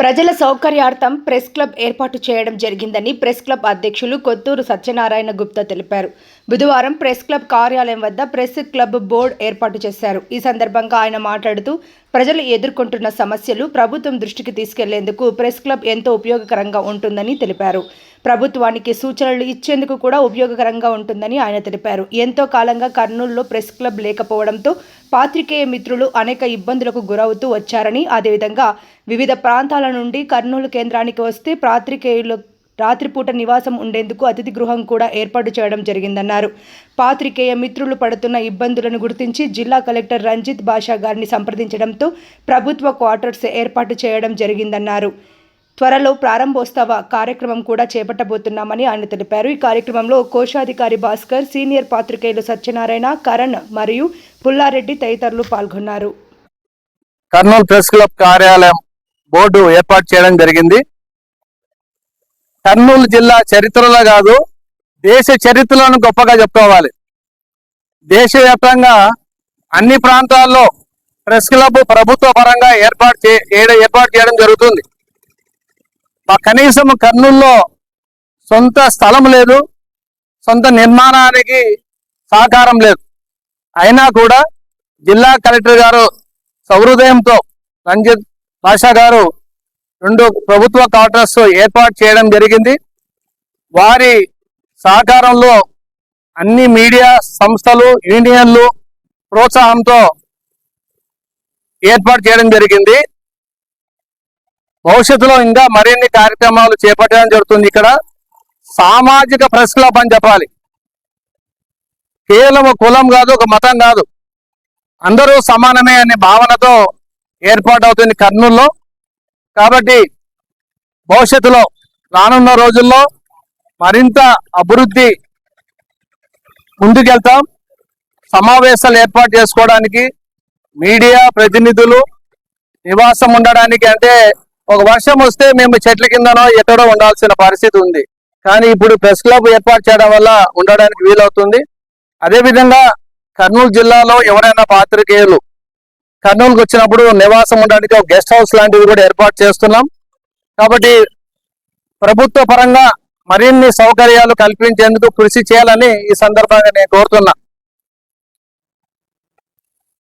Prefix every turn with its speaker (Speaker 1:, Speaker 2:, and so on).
Speaker 1: ప్రజల సౌకర్యార్థం press club ఏర్పాటు చేయడం జరిగిందని ప్రెస్ క్లబ్ అధ్యక్షులు కొత్తూరు సత్యనారాయణ గుప్తా తెలిపారు. బుధవారం ప్రెస్ క్లబ్ కార్యాలయం వద్ద ప్రెస్ క్లబ్ బోర్డు ఏర్పాటు చేశారు. ఈ సందర్భంగా ఆయన మాట్లాడుతూ ప్రజలు ఎదుర్కొంటున్న సమస్యలు ప్రభుత్వం దృష్టికి తీసుకెళ్ళేందుకు ప్రెస్ క్లబ్ ఎంతో ఉపయోగకరంగా ఉంటుందని తెలిపారు. ప్రభుత్వానికి సూచనలు ఇచ్చేందుకు కూడా ఉపయోగకరంగా ఉంటుందని ఆయన తెలిపారు. ఎంతో కాలంగా కర్నూలులో ప్రెస్ క్లబ్ లేకపోవడంతో పాత్రికేయ మిత్రులు అనేక ఇబ్బందులకు గురవుతూ వచ్చారని అదేవిధంగా వివిధ ప్రాంతాల నుండి కర్నూలు కేంద్రానికి వస్తే పాత్రికేయులు రాత్రిపూట నివాసం ఉండేందుకు అతిథి గృహం కూడా ఏర్పాటు చేయడం జరిగిందన్నారు. పాత్రికేయ మిత్రులు పడుతున్న ఇబ్బందులను గుర్తించి జిల్లా కలెక్టర్ రంజిత్ బాషా గారిని సంప్రదించడంతో ప్రభుత్వ క్వార్టర్స్ ఏర్పాటు చేయడం జరిగిందన్నారు. త్వరలో ప్రారంభోత్సవ కార్యక్రమం కూడా చేపట్టబోతున్నామని ఆయన తెలిపారు. ఈ కార్యక్రమంలో కోశాధికారి భాస్కర్ సీనియర్ పాత్రికేయులు సత్యనారాయణ కరణ్ మరియు పుల్లారెడ్డి తదితరులు పాల్గొన్నారు.
Speaker 2: కర్నూలు ప్రెస్ క్లబ్ కార్యాలయం బోర్డు ఏర్పాటు చేయడం జరిగింది. కర్నూలు జిల్లా చరిత్రలో కాదు దేశ చరిత్రలను గొప్పగా చెప్పుకోవాలి. దేశవ్యాప్తంగా అన్ని ప్రాంతాల్లో ప్రెస్ క్లబ్ ప్రభుత్వ పరంగా ఏర్పాటు చే ఏర్పాటు చేయడం జరుగుతుంది. మా కనీసం కర్నూలులో సొంత స్థలం లేదు సొంత నిర్మాణానికి సహకారం లేదు. అయినా కూడా జిల్లా కలెక్టర్ గారు సౌహృదయంతో రంజిత్ భాషా గారు రెండు ప్రభుత్వ క్వార్టర్స్ ఏర్పాటు చేయడం జరిగింది. వారి సహకారంలో అన్ని మీడియా సంస్థలు యూనియన్లు ప్రోత్సాహంతో ఏర్పాటు చేయడం జరిగింది. భవిష్యత్తులో ఇంకా మరిన్ని కార్యక్రమాలు చేపట్టడం జరుగుతుంది ఇక్కడ. సామాజిక ప్రెస్ క్లబ్ అని చెప్పాలి. కేవలం కులం కాదు ఒక మతం కాదు. అందరూ సమానమే అనే భావనతో ఏర్పాటు అవుతుంది కర్నూలులో. కాబట్టి భవిష్యత్తులో రానున్న రోజుల్లో మరింత అభివృద్ధి ముందుకెళ్తాం. సమావేశాలు ఏర్పాటు చేసుకోవడానికి మీడియా ప్రతినిధులు నివాసం ఉండడానికి అంటే ఒక వర్షం వస్తే మేము చెట్ల కిందనో ఎక్కడో ఉండాల్సిన పరిస్థితి ఉంది. కానీ ఇప్పుడు ప్రెస్ క్లబ్ ఏర్పాటు చేయడం వల్ల ఉండడానికి వీలవుతుంది. అదేవిధంగా కర్నూలు జిల్లాలో ఎవరైనా పాత్రికేయులు కర్నూలుకు వచ్చినప్పుడు నివాసం ఉండడానికి ఒక గెస్ట్ హౌస్ లాంటివి కూడా ఏర్పాటు చేస్తున్నాం. కాబట్టి ప్రభుత్వ పరంగా మరిన్ని సౌకర్యాలు కల్పించేందుకు కృషి చేయాలని ఈ సందర్భంగా నేను కోరుతున్నా.